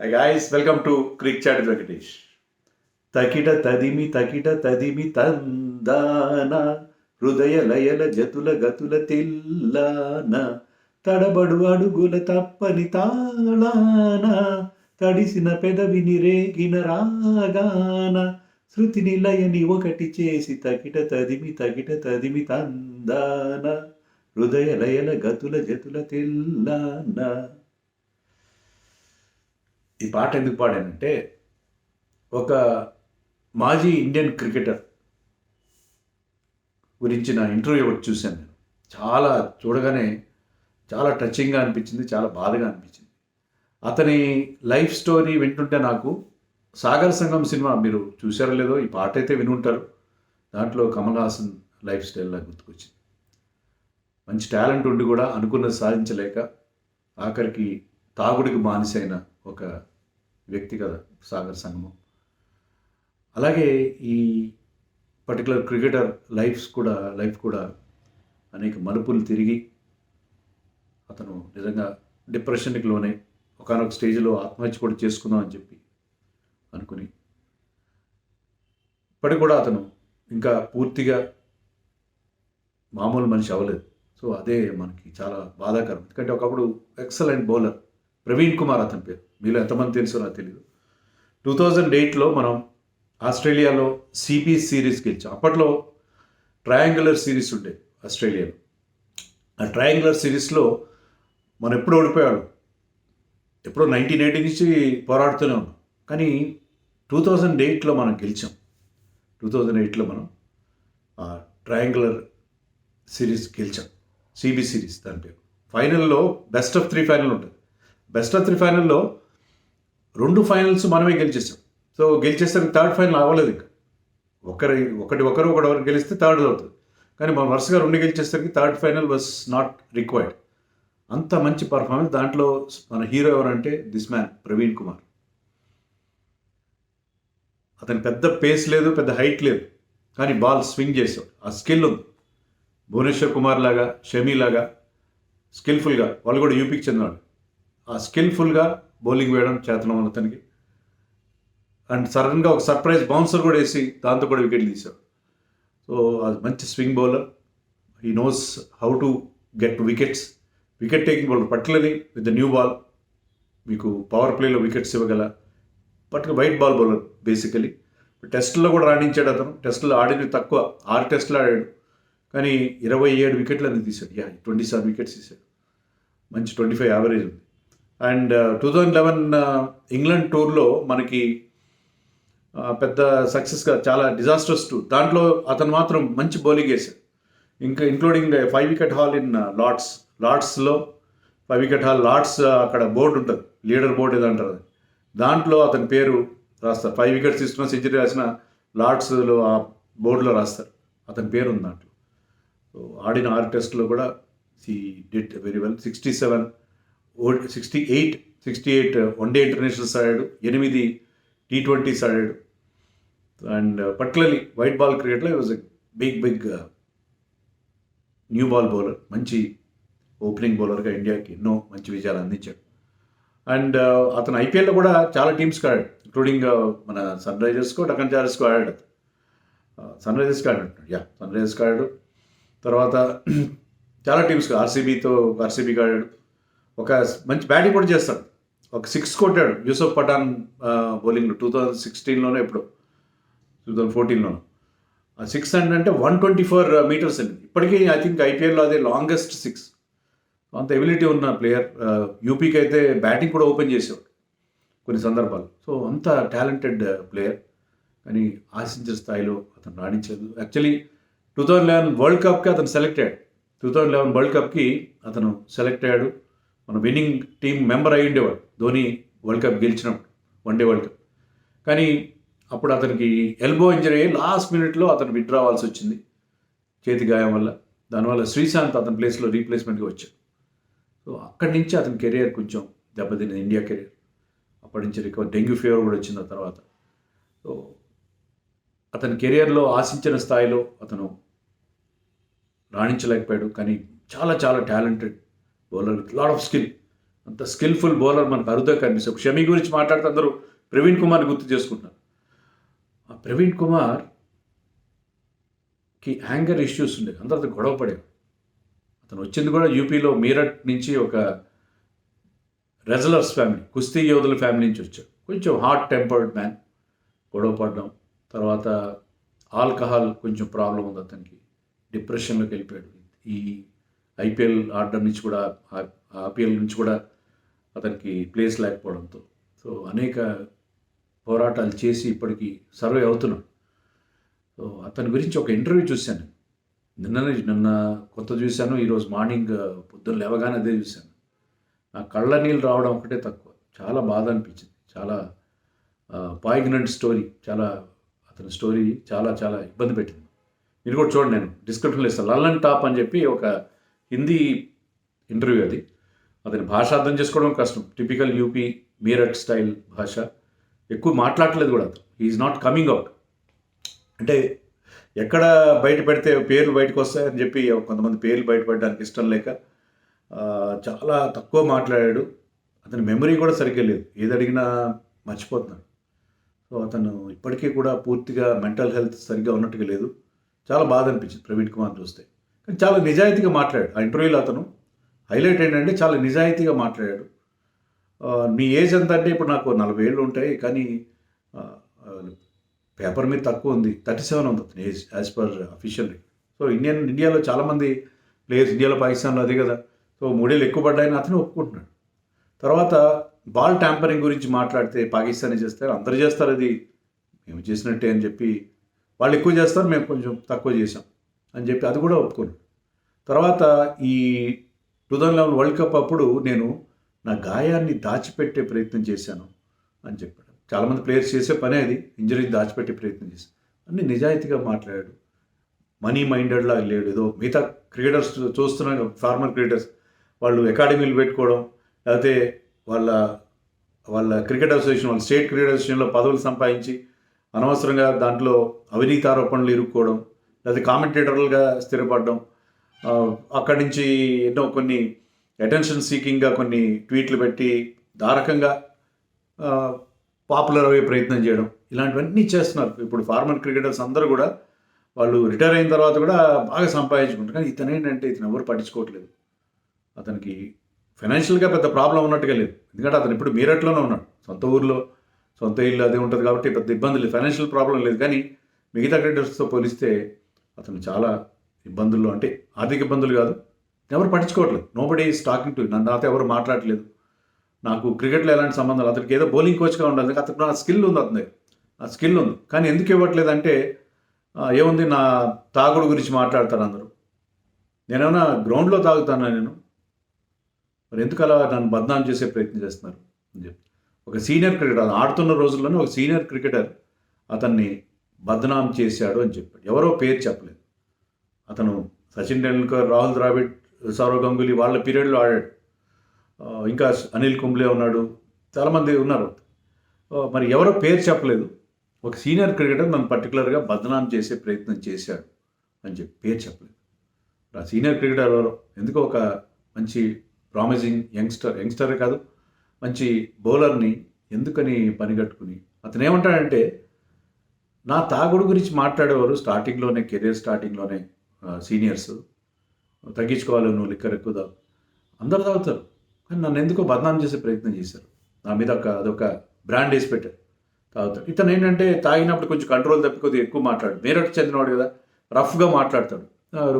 Guys welcome to cric chat Venkatesh తకిట తదిమి తకిట తదిమి తందాన హృదయ లయల జతుల గతుల తెల్లాన తడబడు అడుగుల తప్పని తాళాన తడిసిన పెదవిని రేగిన రాగాన శృతిని లయని ఒకటి చేసి తకిట తదిమి తకిట తదిమి తందాన హృదయ లయల గతుల జతుల తెల్లాన ఈ పాట ఎందుకు పాడానంటే ఒక మాజీ ఇండియన్ క్రికెటర్ గురించి నా ఇంటర్వ్యూ ఒకటి చూశాను నేను. చాలా చూడగానే చాలా టచింగ్గా అనిపించింది చాలా బాధగా అనిపించింది. అతని లైఫ్ స్టోరీ వింటుంటే నాకు సాగర్ సంఘం సినిమా మీరు చూసారో లేదో ఈ పాట అయితే వినుంటారు. దాంట్లో కమల్ హాసన్ లైఫ్ స్టైల్లా గుర్తుకొచ్చింది. మంచి టాలెంట్ ఉండి కూడా అనుకున్నది సాధించలేక ఆఖరికి తాగుడికి బానిసైన ఒక వ్యక్తి కదా సాగర్ సంఘము అలాగే ఈ పర్టికులర్ క్రికెటర్ లైఫ్స్ కూడా లైఫ్ కూడా అనేక మలుపులు తిరిగి అతను నిజంగా డిప్రెషన్కి లోనే ఒకనొక స్టేజ్లో ఆత్మహత్య కూడా చేసుకుందాం అని చెప్పి అనుకుని ఇప్పటికి కూడా అతను ఇంకా పూర్తిగా మామూలు మనిషి అవ్వలేదు. సో అదే మనకి చాలా బాధాకరం. ఎందుకంటే ఒకప్పుడు ఎక్సలెంట్ బౌలర్ ప్రవీణ్ కుమార్ అతని పేరు. మీలో ఎంతమంది తెలుసో నాకు తెలియదు టూ థౌజండ్ ఎయిట్లో మనం ఆస్ట్రేలియాలో సిబి సిరీస్ గెలిచాం. అప్పట్లో ట్రయాంగులర్ సిరీస్ ఉండే ఆస్ట్రేలియాలో. ఆ ట్రయాంగులర్ సిరీస్లో మనం ఎప్పుడు ఓడిపోయాడు ఎప్పుడో నైన్టీన్ ఎయిటీ నుంచి పోరాడుతూనే ఉన్నాం. కానీ టూ థౌజండ్ ఎయిట్లో మనం గెలిచాం. టూ థౌజండ్ ఎయిట్లో మనం ఆ ట్రయాంగులర్ సిరీస్ గెలిచాం. సిబి సిరీస్ దాని పేరు. ఫైనల్లో బెస్ట్ ఆఫ్ త్రీ ఫైనల్ ఉంటుంది. బెస్ట్ ఆఫ్ త్రీ ఫైనల్లో రెండు ఫైనల్స్ మనమే గెలిచేసాం. సో గెలిచేస్తే థర్డ్ ఫైనల్ అవ్వలేదు ఇంకా. ఒకరి ఒకటి ఒకరు ఒకటి గెలిస్తే థర్డ్ అవుతుంది కానీ మనం వరుసగా రెండు గెలిచేసరికి third final was not required. అంత మంచి పర్ఫార్మెన్స్ దాంట్లో మన హీరో ఎవరంటే దిస్ మ్యాన్ ప్రవీణ్ కుమార్. అతని పెద్ద పేస్ లేదు పెద్ద హైట్ లేదు. కానీ బాల్ స్వింగ్ చేసాడు ఆ స్కిల్ ఉంది. భువనేశ్వర్ కుమార్ లాగా షమీ లాగా స్కిల్ఫుల్గా వాళ్ళు కూడా యూపీకి చెందినవాడు ఆ స్కిల్ఫుల్గా బౌలింగ్ వేయడం చేతనం అతనికి అండ్ సడన్గా ఒక సర్ప్రైజ్ బౌన్సర్ కూడా వేసి దాంతో కూడా వికెట్ తీశాడు. సో అది మంచి swing bowler. He knows how to get wickets wicket taking bowler particularly with the new ball మీకు పవర్ ప్లేలో వికెట్స్ ఇవ్వగల particular white ball bowler basically టెస్ట్లో కూడా రాణించాడు అతను. టెస్టులో ఆడింది తక్కువ. ఆరు టెస్టులు ఆడాడు. కానీ ఇరవై ఏడు వికెట్లు అనేది తీశాడు? యా ట్వంటీ సెవెన్ వికెట్స్ తీశాడు. మంచి ట్వంటీ ఫైవ్ యావరేజ్ ఉంది. And two thousand eleven England టూర్లో మనకి uh, పెద్ద సక్సెస్గా చాలా డిజాస్టర్స్ టూర్ దాంట్లో అతను మాత్రం మంచి బౌలింగ్ వేశాడు ఇంకా including five wicket haul in Lord's లార్డ్స్లో five wicket haul Lord's అక్కడ బోర్డు ఉంటుంది. లీడర్ బోర్డు ఏదో అంటారు దాంట్లో అతని పేరు రాస్తారు. ఫైవ్ వికెట్స్ తీసుకున్న సెంచరీ రాసిన లార్డ్స్లో ఆ బోర్డులో రాస్తారు. అతని పేరు ఉంది దాంట్లో. ఆడిన ఆరు టెస్టులో కూడా he did very well sixty seven sixty eight sixty eight one day internationals ఆడాడు ఎనిమిది టీ ట్వంటీస్ ఆడాడు అండ్ పర్టికులర్లీ వైట్ బాల్ క్రికెట్లో was a big big new ball bowler మంచి ఓపెనింగ్ బౌలర్గా ఇండియాకి ఎన్నో మంచి విజయాలు అందించాడు. అండ్ uh, అతను ఐపీఎల్లో కూడా చాలా టీమ్స్కి ఆడాడు. ఇంక్లూడింగ్ uh, మన సన్ రైజర్స్కో డకన్ చార్జెస్కో ఆడాడు. Uh, సన్ రైజర్స్కి ఆడాడు. యా సన్ రైజర్స్కి ఆడాడు. తర్వాత చాలా టీమ్స్కి ఆర్సీబీతో ఆర్సీబీకి ఆడాడు. ఒక మంచి బ్యాటింగ్ కూడా చేస్తాడు. ఒక సిక్స్ కొట్టాడు. యూసఫ్ పఠాన్ బౌలింగ్లో టూ థౌజండ్ సిక్స్టీన్లోనే ఎప్పుడు? టూ థౌజండ్ ఫోర్టీన్లోనూ ఆ సిక్స్ అంటే వన్ ట్వంటీ ఫోర్ మీటర్స్ అండి. ఇప్పటికీ ఐ థింక్ ఐపీఎల్లో అదే లాంగెస్ట్ సిక్స్. అంత ఎబిలిటీ ఉన్న ప్లేయర్ యూపీకి అయితే బ్యాటింగ్ కూడా ఓపెన్ చేసేవాడు కొన్ని సందర్భాలు సో అంత టాలెంటెడ్ ప్లేయర్. కానీ ఆశించిన స్థాయిలో అతను రాణించలేదు. Actually two thousand eleven world కప్కి అతను సెలెక్ట్ అయ్యాడు. టూ థౌజండ్ లెవెన్ వరల్డ్ కప్కి అతను సెలెక్ట్ అయ్యాడు. మన విన్నింగ్ టీం మెంబర్ అయి ఉండేవాడు. ధోని వరల్డ్ కప్ గెలిచినప్పుడు వన్ డే వరల్డ్ కప్ కానీ అప్పుడు అతనికి ఎల్బో ఇంజరీ అయ్యి లాస్ట్ మినిట్లో అతను విత్డ్రా అవ్వాల్సి వచ్చింది. చేతి గాయం వల్ల. దానివల్ల శ్రీశాంత్ అతని ప్లేస్లో రీప్లేస్మెంట్గా వచ్చాడు. సో అక్కడి నుంచి అతని కెరియర్ కొంచెం దెబ్బతిన్నది ఇండియా కెరియర్ అప్పటి నుంచి రికవర్ డెంగ్యూ ఫీవర్ కూడా వచ్చింది ఆ తర్వాత. సో అతని కెరియర్లో ఆశించిన స్థాయిలో అతను రాణించలేకపోయాడు. కానీ చాలా చాలా talented bowler with lot of skill. అంత స్కిల్ఫుల్ బౌలర్ మనకు అరుదుగా కనిపిస్తుంది షమి గురించి మాట్లాడితే అందరూ ప్రవీణ్ కుమార్ని గుర్తు చేసుకుంటారు. ఆ ప్రవీణ్ కుమార్కి యాంగర్ ఇష్యూస్ ఉండేవి. అందరితో గొడవ పడేవి. అతను వచ్చింది కూడా యూపీలో మీరట్ నుంచి ఒక రెజలర్స్ ఫ్యామిలీ కుస్తీ యోధుల ఫ్యామిలీ నుంచి వచ్చాడు. కొంచెం హాట్ టెంపర్డ్ మ్యాన్. గొడవ పడడం. తర్వాత ఆల్కహాల్ కొంచెం ప్రాబ్లం ఉంది అతనికి. డిప్రెషన్లోకి వెళ్ళిపోయాడు. ఈ ఐపీఎల్ ఆడడం నుంచి కూడా ఐపీఎల్ నుంచి కూడా అతనికి ప్లేస్ లేకపోవడంతో. సో అనేక పోరాటాలు చేసి ఇప్పటికీ సర్వే అవుతున్నాడు సో అతని గురించి ఒక ఇంటర్వ్యూ చూశాను. నిన్ననే నిన్న కొత్త చూశాను ఈరోజు మార్నింగ్ పొద్దున్న లేవగానే అదే చూశాను. నా కళ్ళ నీళ్ళు రావడం ఒకటే తక్కువ. చాలా బాధ అనిపించింది. చాలా పాయిగ్నెంట్ స్టోరీ చాలా అతని స్టోరీ చాలా చాలా ఇబ్బంది పెట్టింది. మీరు కూడా చూడండి నేను డిస్క్రిప్షన్లో ఇస్తాను. లల్లన్ టాప్ అని చెప్పి ఒక హిందీ ఇంటర్వ్యూ అది. అతని భాష అర్థం చేసుకోవడం కష్టం. టిపికల్ యూపీ మీరట్ స్టైల్ భాష. ఎక్కువ మాట్లాడలేదు కూడా అతను. ఈజ్ నాట్ కమింగ్ అవుట్ అంటే ఎక్కడ బయట పెడితే పేర్లు బయటకు వస్తాయని చెప్పి కొంతమంది పేర్లు బయటపడడానికి ఇష్టం లేక చాలా తక్కువ మాట్లాడాడు. అతని మెమరీ కూడా సరిగ్గా లేదు. ఏది అడిగినా మర్చిపోతున్నాడు. సో అతను ఇప్పటికీ కూడా పూర్తిగా మెంటల్ హెల్త్ సరిగ్గా ఉన్నట్టుగా లేదు. చాలా బాధ అనిపించింది ప్రవీణ్ కుమార్ చూస్తే. కానీ చాలా నిజాయితీగా మాట్లాడాడు. ఆ ఇంటర్వ్యూలో అతను హైలైట్ ఏంటంటే చాలా నిజాయితీగా మాట్లాడాడు. మీ ఏజ్ ఎంత అంటే ఇప్పుడు నాకు నలభై ఏళ్ళు ఉంటాయి కానీ పేపర్ మీద తక్కువ ఉంది. థర్టీ సెవెన్ ఉంది అతని age as per official so Indian ఇండియాలో చాలామంది ప్లేయర్స్ ఇండియాలో పాకిస్తాన్లో అదే కదా. సో మూడేళ్ళు ఎక్కువ పడ్డాయని అతను ఒప్పుకుంటున్నాడు. తర్వాత బాల్ ట్యాంపరింగ్ గురించి మాట్లాడితే పాకిస్తానే చేస్తారు అందరూ చేస్తారు అది. మేము చేసినట్టే అని చెప్పి వాళ్ళు ఎక్కువ చేస్తారు మేము కొంచెం తక్కువ చేసాం అని చెప్పి అది కూడా ఒప్పుకోను. తర్వాత ఈ two thousand eleven world cup అప్పుడు నేను నా గాయాన్ని దాచిపెట్టే ప్రయత్నం చేశాను అని చెప్పాడు. చాలామంది ప్లేయర్స్ చేసే పనే అది. ఇంజరీ దాచిపెట్టే ప్రయత్నం చేశాను. అన్ని నిజాయితీగా మాట్లాడాడు. మనీ మైండెడ్లా లేడు ఏదో మిగతా క్రికెటర్స్ చూస్తున్నాం ఫార్మర్ క్రికెటర్స్ వాళ్ళు అకాడమీలు పెట్టుకోవడం లేకపోతే వాళ్ళ వాళ్ళ క్రికెట్ అసోసియేషన్ వాళ్ళ స్టేట్ క్రికెట్ అసోసియేషన్లో పదవులు సంపాదించి అనవసరంగా దాంట్లో అవినీతి ఆరోపణలు ఇరుక్కోవడం లేదా కామెంటేటర్లుగా స్థిరపడడం అక్కడి నుంచి ఎన్నో కొన్ని అటెన్షన్ సీకింగ్గా కొన్ని ట్వీట్లు పెట్టి దారకంగా పాపులర్ అయ్యే ప్రయత్నం చేయడం. ఇలాంటివన్నీ చేస్తున్నారు. ఇప్పుడు ఫార్మర్ క్రికెటర్స్ అందరూ కూడా వాళ్ళు రిటైర్ అయిన తర్వాత కూడా బాగా సంపాదించుకుంటారు. కానీ ఇతను ఏంటంటే ఇతను ఎవరు పట్టించుకోవట్లేదు. అతనికి ఫైనాన్షియల్గా పెద్ద ప్రాబ్లం ఉన్నట్టుగా లేదు. ఎందుకంటే అతను ఇప్పుడు మీరట్లోనే ఉన్నాడు. సొంత ఊర్లో సొంత ఇల్లు అదే ఉంటుంది కాబట్టి పెద్ద ఇబ్బంది లేదు. ఫైనాన్షియల్ ప్రాబ్లం లేదు. కానీ మిగతా క్రికెటర్స్తో పోలిస్తే అతను చాలా ఇబ్బందుల్లో అంటే ఆర్థిక ఇబ్బందులు కాదు. ఎవరు పట్టించుకోవట్లేదు. Nobody stalking is talking to నన్ను నాతో ఎవరు మాట్లాడట్లేదు. నాకు క్రికెట్లో ఎలాంటి సంబంధాలు అతనికి ఏదో బౌలింగ్ కోచ్గా ఉండాలి. అతను నా స్కిల్ ఉంది అతని ఆ స్కిల్ ఉంది. కానీ ఎందుకు ఇవ్వట్లేదు అంటే ఏముంది? నా తాగుడు గురించి మాట్లాడతారు అందరూ. నేనేమన్నా గ్రౌండ్లో తాగుతానా నేను? మరి ఎందుకు అలా నన్ను బద్నాం చేసే ప్రయత్నం చేస్తున్నారు అని చెప్పి. ఒక సీనియర్ క్రికెటర్ ఆడుతున్న రోజుల్లోనే ఒక సీనియర్ క్రికెటర్ అతన్ని బద్నాం చేశాడు అని చెప్పాడు. ఎవరో పేరు చెప్పలేదు. అతను సచిన్ టెండూల్కర్ రాహుల్ ద్రావిడ్ సౌరవ్ గంగులీ వాళ్ళ పీరియడ్లో ఆడాడు. ఇంకా అనిల్ కుంబ్లే ఉన్నాడు. చాలామంది ఉన్నారు. మరి ఎవరో పేరు చెప్పలేదు. ఒక సీనియర్ క్రికెటర్ నన్ను పర్టికులర్గా బదనాం చేసే ప్రయత్నం చేశాడు అని చెప్పి పేరు చెప్పలేదు. ఆ సీనియర్ క్రికెటర్ ఎవరో? ఎందుకో ఒక మంచి ప్రామిసింగ్ యంగ్స్టర్ యంగ్స్టరే కాదు మంచి బౌలర్ని ఎందుకని పనిగట్టుకుని అతను ఏమంటాడంటే నా తాగుడు గురించి మాట్లాడేవారు స్టార్టింగ్లోనే కెరీర్ స్టార్టింగ్లోనే సీనియర్స్. తగ్గించుకోవాలి నువ్వు లిక్కర్ ఎక్కువ తాగు. అందరు తాగుతారు. కానీ నన్ను ఎందుకో బదనాం చేసే ప్రయత్నం చేశారు. నా మీద ఒక అదొక బ్రాండ్ వేసి పెట్టారు తాగుతాడు ఇతను ఏంటంటే తాగినప్పుడు కొంచెం కంట్రోల్ తప్పి కొద్దిగా ఎక్కువ మాట్లాడు. మేరట్ చెందినవాడు కదా రఫ్గా మాట్లాడతాడు.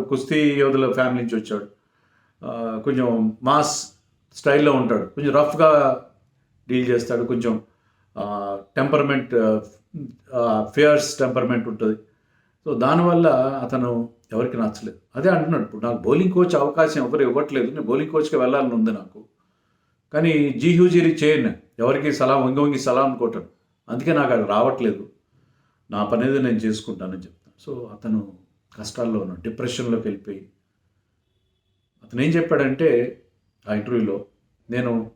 కుస్తీ యోధుల ఫ్యామిలీ నుంచి వచ్చాడు. కొంచెం మాస్ స్టైల్లో ఉంటాడు. కొంచెం రఫ్గా డీల్ చేస్తాడు. కొంచెం టెంపర్మెంట్ ఫియర్స్ టెంపర్మెంట్ ఉంటుంది. సో దానివల్ల అతను ఎవరికి నచ్చలేదు. అదే అంటున్నాడు. ఇప్పుడు నాకు బౌలింగ్ కోచ్ అవకాశం ఎవరు ఇవ్వట్లేదు. నేను బౌలింగ్ కోచ్కి వెళ్ళాలని ఉంది నాకు. కానీ జీ హ్యూజీరీ చేయను ఎవరికి సలాం వంగి వంగి సలాం అనుకోవటం అందుకే నాకు అది రావట్లేదు. నా పని నేను చేసుకుంటానని చెప్తాను. సో అతను కష్టాల్లో ఉన్నాడు. డిప్రెషన్లోకి వెళ్ళిపోయి. అతను ఏం చెప్పాడంటే ఆ ఇంటర్వ్యూలో నేను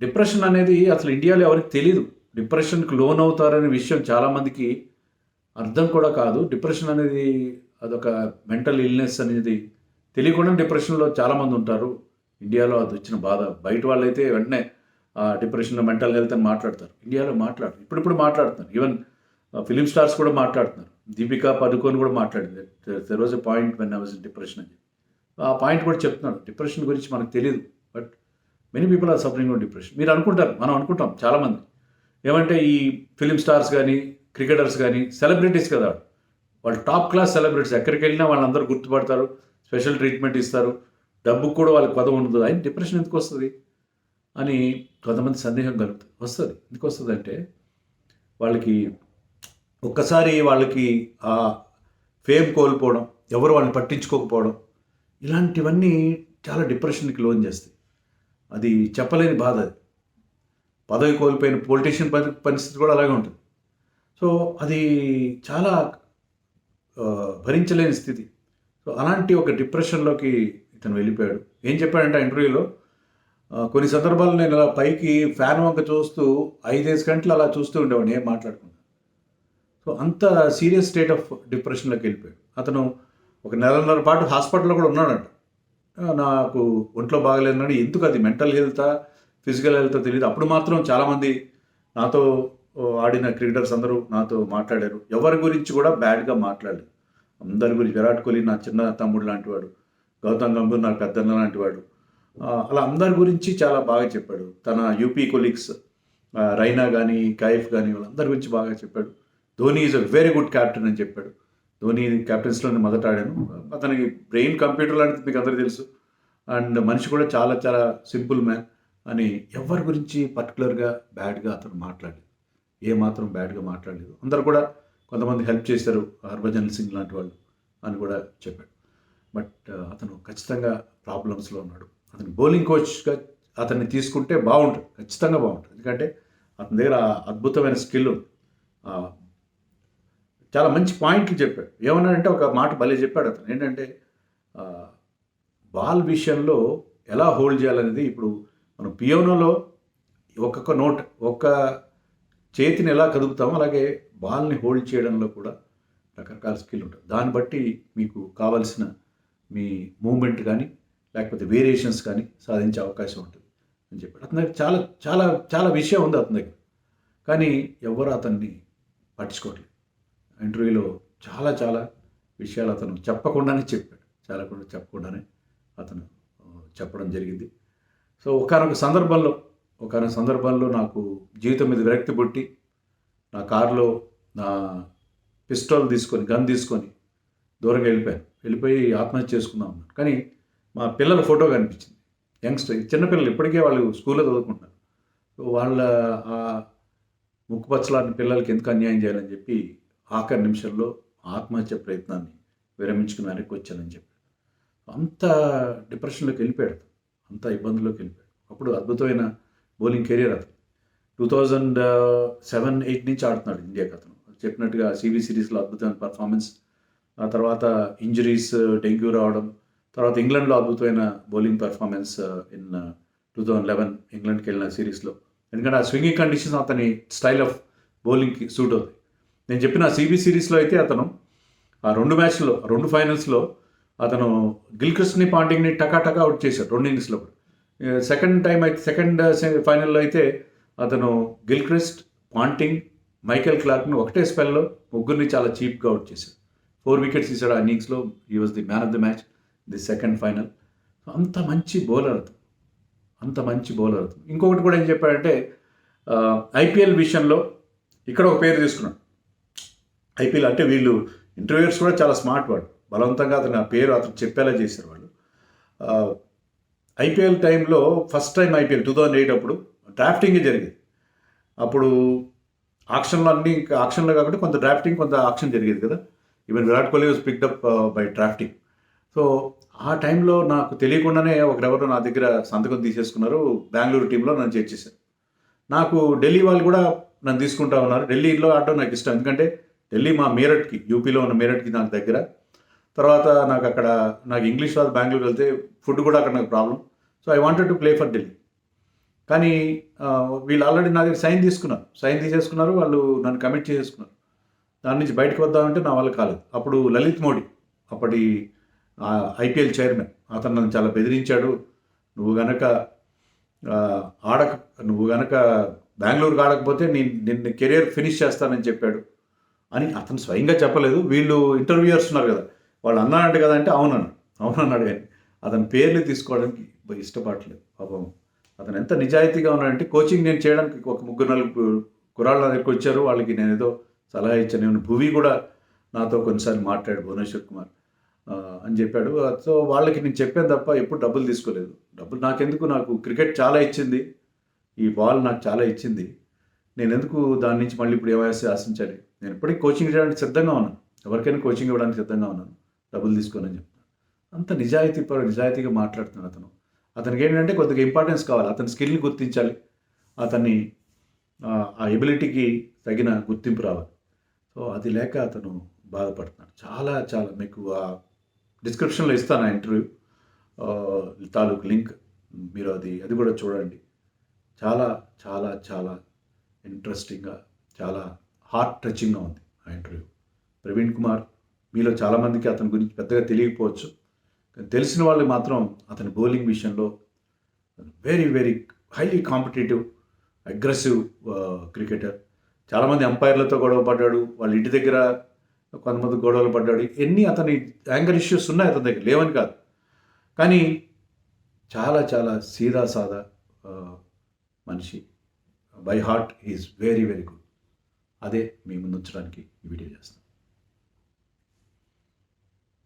డిప్రెషన్ అనేది అసలు ఇండియాలో ఎవరికి తెలియదు డిప్రెషన్కి లోన్ అవుతారనే విషయం చాలామందికి అర్థం కూడా కాదు. డిప్రెషన్ అనేది అదొక మెంటల్ ఇల్నెస్ అనేది తెలియకుండా డిప్రెషన్లో చాలామంది ఉంటారు. ఇండియాలో అది వచ్చిన బాధ. బయట వాళ్ళైతే వెంటనే డిప్రెషన్ మెంటల్ హెల్త్ అని మాట్లాడతారు. ఇండియాలో మాట్లాడతారు ఇప్పుడిప్పుడు మాట్లాడుతున్నారు. ఈవెన్ ఫిలిం స్టార్స్ కూడా మాట్లాడుతున్నారు. దీపికా పదుకొని కూడా మాట్లాడింది. There was a point when I was depression అని ఆ పాయింట్ కూడా చెప్తున్నాడు. డిప్రెషన్ గురించి మనకు తెలియదు but many people are suffering depression. మీరు అనుకుంటారు. మనం అనుకుంటాం చాలామంది. ఏమంటే ఈ ఫిలిం స్టార్స్ కానీ క్రికెటర్స్ కానీ సెలబ్రిటీస్ కదా. వాళ్ళు టాప్ క్లాస్ సెలబ్రిటీస్ ఎక్కడికి వెళ్ళినా వాళ్ళందరూ గుర్తుపడతారు స్పెషల్ ట్రీట్మెంట్ ఇస్తారు. డబ్బుకు కూడా వాళ్ళకి పదవి ఉండదు. ఆయన డిప్రెషన్ ఎందుకు వస్తుంది? అని కొంతమంది సందేహం కలుగుతుంది. వస్తుంది. ఎందుకు వస్తుంది అంటే వాళ్ళకి ఒక్కసారి వాళ్ళకి ఆ ఫేమ్ కోల్పోవడం ఎవరు వాళ్ళని పట్టించుకోకపోవడం ఇలాంటివన్నీ చాలా డిప్రెషన్కి లోన్ చేస్తాయి. అది చెప్పలేని బాధ అది. పదవి కోల్పోయిన పొలిటీషియన్ పరిస్థితి కూడా అలాగే ఉంటుంది. సో అది చాలా భరించలేని స్థితి. సో అలాంటి ఒక డిప్రెషన్లోకి ఇతను వెళ్ళిపోయాడు. ఏం చెప్పాడంటే ఇంటర్వ్యూలో కొన్ని సందర్భాల్లో నేను అలా పైకి ఫ్యాన్ వంక చూస్తూ ఐదేసి గంటలు అలా చూస్తూ ఉండేవాడిని ఏం మాట్లాడుకున్నా. సో అంత సీరియస్ స్టేట్ ఆఫ్ డిప్రెషన్లోకి వెళ్ళిపోయాడు. అతను ఒక నెలన్నర పాటు హాస్పిటల్లో కూడా ఉన్నాడంట. నాకు ఒంట్లో బాగలేదని ఎందుకు అది మెంటల్ హెల్తా? ఫిజికల్ హెల్త్ తెలియదు. అప్పుడు మాత్రం చాలామంది నాతో ఆడిన క్రికెటర్స్ అందరూ నాతో మాట్లాడారు. ఎవరి గురించి కూడా బ్యాడ్గా మాట్లాడలేదు. అందరి గురించి విరాట్ కోహ్లీ నా చిన్న తమ్ముడు లాంటి వాడు గౌతమ్ గంభీర్ నా పెద్దన్న లాంటి వాడు. అలా అందరి గురించి చాలా బాగా చెప్పాడు. తన యూపీ కొలీగ్స్ రైనా కానీ కైఫ్ కానీ వాళ్ళందరి గురించి బాగా చెప్పాడు. Dhoni is a very good captain అని చెప్పాడు. ధోని క్యాప్టెన్స్లోనే మొదట ఆడాను. అతనికి బ్రెయిన్ కంప్యూటర్ లాంటిది మీకు అందరికీ తెలుసు. అండ్ మనిషి కూడా చాలా చాలా సింపుల్ మ్యాన్. అని ఎవరి గురించి పర్టికులర్గా బ్యాడ్గా అతను మాట్లాడలేదు. ఏ మాత్రం బ్యాడ్గా మాట్లాడలేదు. అందరు కూడా కొంతమంది హెల్ప్ చేశారు హర్భజన్ సింగ్ లాంటి వాళ్ళు అని కూడా చెప్పాడు. బట్ uh, అతను ఖచ్చితంగా ప్రాబ్లమ్స్లో ఉన్నాడు. అతను బౌలింగ్ కోచ్గా అతన్ని తీసుకుంటే బాగుంటుంది. ఖచ్చితంగా బాగుంటుంది. ఎందుకంటే అతని దగ్గర ఆ అద్భుతమైన స్కిల్ చాలా మంచి పాయింట్లు చెప్పాడు. ఏమన్నాడంటే ఒక మాట భలే చెప్పాడు అతను. ఏంటంటే బాల్ విషయంలో ఎలా హోల్డ్ చేయాలనేది ఇప్పుడు మనం పియోనోలో ఒక్కొక్క నోట్ ఒక్క చేతిని ఎలా కదుపుతామో అలాగే బాల్ని హోల్డ్ చేయడంలో కూడా రకరకాల స్కిల్ ఉంటుంది దాన్ని బట్టి మీకు కావలసిన మీ మూమెంట్ కానీ లేకపోతే వేరియేషన్స్ కానీ సాధించే అవకాశం ఉంటుంది అని చెప్పాడు. అతని దగ్గర చాలా చాలా చాలా విషయం ఉంది అతని దగ్గర. కానీ ఎవరు అతన్ని పట్టించుకోవట్లేదు. ఇంటర్వ్యూలో చాలా చాలా విషయాలు అతను చెప్పకుండానే చెప్పాడు. చాలా కూడా చెప్పకుండానే అతను చెప్పడం జరిగింది. సో ఒకనొక సందర్భంలో ఒకనొక సందర్భంలో నాకు జీవితం మీద విరక్తి పుట్టి నా కారులో నా పిస్టల్ తీసుకొని గన్ తీసుకొని దూరంగా వెళ్ళిపోయాను. వెళ్ళిపోయి ఆత్మహత్య చేసుకుందాం అన్నాను కానీ మా పిల్లల ఫోటో కనిపించింది. యంగ్స్టర్ చిన్నపిల్లలు ఇప్పటికే వాళ్ళు స్కూల్లో చదువుకుంటున్నారు. వాళ్ళ ఆ ముక్కుపచ్చలాంటి పిల్లలకి ఎందుకు అన్యాయం చేయాలని చెప్పి ఆఖరి నిమిషంలో ఆత్మహత్య ప్రయత్నాన్ని విరమించుకుని వెనక్కి వచ్చానని చెప్పాడు. అంత డిప్రెషన్లోకి వెళ్ళిపోయాడు. అంతా ఇబ్బందుల్లోకి వెళ్ళిపోయాడు. అప్పుడు అద్భుతమైన బౌలింగ్ కెరియర్ అతను టూ థౌజండ్ సెవెన్ ఎయిట్ నుంచి ఆడుతున్నాడు ఇండియాకి అతను. చెప్పినట్టుగా సిబి సిరీస్లో అద్భుతమైన పర్ఫార్మెన్స్ ఆ తర్వాత ఇంజరీస్ డెంగ్యూ రావడం తర్వాత ఇంగ్లాండ్లో అద్భుతమైన bowling performance in uh, uh, two thousand eleven ఇంగ్లాండ్కి వెళ్ళిన సిరీస్లో. ఎందుకంటే ఆ స్వింగింగ్ కండిషన్స్ అతని స్టైల్ ఆఫ్ బౌలింగ్కి సూట్ అవుతాయి. నేను చెప్పిన సిబి సిరీస్లో అయితే అతను ఆ రెండు మ్యాచ్లో రెండు ఫైనల్స్లో అతను గిల్క్రిస్ట్ని పాంటింగ్ని టకా టకా అవుట్ చేశాడు రెండు ఇన్నింగ్స్లో కూడా. సెకండ్ టైం అయితే సెకండ్ ఫైనల్లో uh, అయితే అతను గిల్క్రిస్ట్ పాంటింగ్ మైకేల్ క్లార్క్ని ఒకటే స్పెల్లో ముగ్గురిని చాలా చీప్గా అవుట్ చేశాడు. ఫోర్ వికెట్స్ ఇచ్చాడు ఆ ఇన్నింగ్స్లో ఈ was the man of the match the second final అంత మంచి బౌలర్ అతను. అంత మంచి బౌలర్ అతను. ఇంకొకటి కూడా ఏం చెప్పాడంటే ఐపీఎల్ విషయంలో ఇక్కడ ఒక పేరు తీసుకున్నాడు. ఐపీఎల్ అంటే వీళ్ళు ఇంటర్వ్యూయర్స్ కూడా చాలా స్మార్ట్ వాడు. బలవంతంగా అతను పేరు అతను చెప్పేలా చేశారు వాళ్ళు. ఐపీఎల్ టైంలో first time IPL two thousand eight అప్పుడు డ్రాఫ్టింగే జరిగేది. అప్పుడు ఆక్షన్లో అన్ని ఇంకా ఆక్షన్లో కాకుండా కొంత డ్రాఫ్టింగ్ కొంత ఆక్షన్ జరిగేది కదా. Even Virat Kohli was picked up up by drafting so ఆ టైంలో నాకు తెలియకుండానే ఒకరెవరు నా దగ్గర సంతకం తీసేసుకున్నారు. బెంగళూరు టీంలో నన్ను చేర్చేశారు. నాకు ఢిల్లీ వాళ్ళు కూడా నన్ను తీసుకుంటా ఉన్నారు. ఢిల్లీలో ఆడటం నాకు ఇష్టం. ఎందుకంటే ఢిల్లీ మా మీరట్కి యూపీలో ఉన్న మీరట్కి నాకు దగ్గర. తర్వాత నాకు అక్కడ నాకు ఇంగ్లీష్ రాదు బెంగళూరు వెళ్తే ఫుడ్ కూడా అక్కడ నాకు problem so I wanted to play for Delhi కానీ వీళ్ళు ఆల్రెడీ నా దగ్గర సైన్ తీసుకున్నారు. సైన్ తీసేసుకున్నారు వాళ్ళు నన్ను కమిట్ చేసేసుకున్నారు. దాని నుంచి బయటకు వద్దామంటే నా వల్ల కాలేదు. అప్పుడు లలిత్ మోడీ అప్పటి ఐపీఎల్ చైర్మన్ అతను నన్ను చాలా బెదిరించాడు. నువ్వు గనక ఆడక నువ్వు గనక బెంగళూరుకి ఆడకపోతే నేను నిన్ను కెరియర్ ఫినిష్ చేస్తానని చెప్పాడు. అని అతను స్వయంగా చెప్పలేదు. వీళ్ళు ఇంటర్వ్యూయర్స్ ఉన్నారు కదా. వాళ్ళు అన్నాడు కదా అంటే అవునను. అవునన్నాడు కానీ అతని పేర్లు తీసుకోవడానికి ఇష్టపడలేదు పాపం. అతను ఎంత నిజాయితీగా ఉన్నాడంటే కోచింగ్ నేను చేయడానికి ఒక ముగ్గురు నలుగురు కురాళ్ళ దగ్గరికి వచ్చారు. వాళ్ళకి నేను ఏదో సలహా ఇచ్చాను. నేను భూవి కూడా నాతో కొన్నిసార్లు మాట్లాడు భువనేశ్వర్ కుమార్. అని చెప్పాడు. సో వాళ్ళకి నేను చెప్పాను తప్ప ఎప్పుడు డబ్బులు తీసుకోలేదు. డబ్బులు నాకెందుకు? నాకు క్రికెట్ చాలా ఇచ్చింది. ఈ బాల్ నాకు చాలా ఇచ్చింది. నేను ఎందుకు దాని నుంచి మళ్ళీ ఇప్పుడు ఏమైనా ఆశించాలి? నేను ఇప్పటికీ కోచింగ్ చేయడానికి సిద్ధంగా ఉన్నాను. ఎవరికైనా కోచింగ్ ఇవ్వడానికి సిద్ధంగా ఉన్నాను. డబ్బులు తీసుకోనని చెప్తాను అంత నిజాయితీ నిజాయితీగా మాట్లాడుతున్నాడు అతను. అతనికి ఏంటంటే కొద్దిగా ఇంపార్టెన్స్ కావాలి. అతని స్కిల్ని గుర్తించాలి. అతన్ని ఆ, ఎబిలిటీకి తగిన గుర్తింపు రావాలి. సో అది లేక అతను బాధపడుతున్నాడు. చాలా చాలా మీకు ఆ డిస్క్రిప్షన్లో ఇస్తాను ఆ ఇంటర్వ్యూ తాలూకు లింక్. మీరు అది అది కూడా చూడండి. చాలా చాలా చాలా ఇంట్రెస్టింగ్గా చాలా హార్ట్ టచింగ్గా ఉంది ఆ ఇంటర్వ్యూ ప్రవీణ్ కుమార్ మీలో చాలామందికి అతని గురించి పెద్దగా తెలియకపోవచ్చు. కానీ తెలిసిన వాళ్ళు మాత్రం అతని బౌలింగ్ విషయంలో very very highly competitive aggressive cricketer చాలామంది అంపైర్లతో గొడవ పడ్డాడు వాళ్ళ ఇంటి దగ్గర కొంతమంది గొడవలు పడ్డాడు. ఎన్ని అతని యాంగర్ ఇష్యూస్ ఉన్నాయి అతని దగ్గర? లేవని కాదు. కానీ చాలా చాలా సీదా సాదా మనిషి. By heart is very very good అదే మీ ముందు ఉంచడానికి ఈ వీడియో చేస్తాను